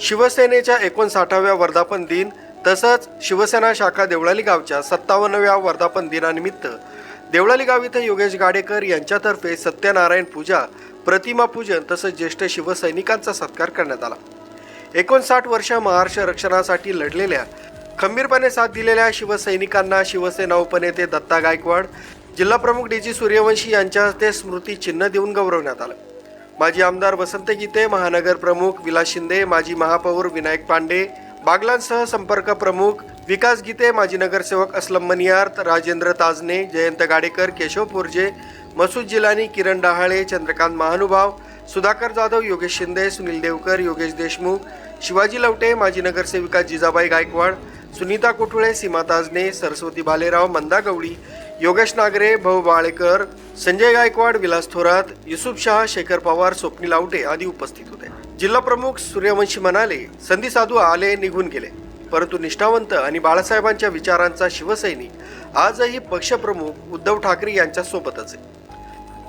शिवसेनेच्या एकोणसाठाव्या वर्धापन दिन तसंच शिवसेना शाखा देवळाली गावच्या सत्तावन्नव्या वर्धापन दिनानिमित्त देवळाली गाव इथं योगेश गाडेकर यांच्यातर्फे सत्यनारायण पूजा प्रतिमा पूजन तसंच ज्येष्ठ शिवसैनिकांचा सत्कार करण्यात आला. एकोणसाठ वर्ष महाराष्ट्र रक्षणासाठी लढलेल्या खंबीरपणे साथ दिलेल्या शिवसैनिकांना शिवसेना उपनेते दत्ता गायकवाड जिल्हाप्रमुख डी जी सूर्यवंशी यांच्या हस्ते स्मृती चिन्ह देऊन गौरवण्यात आलं. माजी आमदार वसंत गीते महानगर प्रमुख विलास शिंदे माजी महापौर विनायक पांडे बागलांसह संपर्क प्रमुख विकास गीते माजी नगरसेवक असलम मनियार राजेंद्र ताजने जयंत गाडेकर केशव पोरजे मसूद जिलानी किरण डहाळे चंद्रकांत महानुभाव सुधाकर जाधव योगेश शिंदे सुनील देवकर योगेश देशमुख शिवाजी लवटे माजी नगरसेविका जिजाबाई गायकवाड सुनीता कुठुळे सीमा ताजने सरस्वती भालेराव मंदा गवळी योगेश नागरे भाऊ बाळेकर संजय गायकवाड विलास थोरात युसुफ शहा शेखर पवार स्वप्नील आवटे आदी उपस्थित होते. जिल्हा प्रमुख सूर्यवंशी म्हणाले संधी साधू आले निघून गेले. परंतु निष्ठावंत आणि बाळासाहेबांच्या विचारांचा शिवसैनिक आजही पक्षप्रमुख उद्धव ठाकरे यांच्या सोबतच आहे.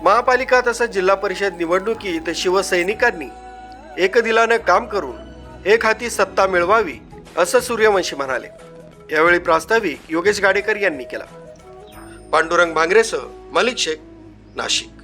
महापालिका तसंच जिल्हा परिषद निवडणुकीत शिवसैनिकांनी एकदिलानं काम करून एक हाती सत्ता मिळवावी असं सूर्यवंशी म्हणाले. यावेळी प्रास्ताविक योगेश गाडेकर यांनी केला. पांडुरंग भांगरेसह मलिक शेख नाशिक.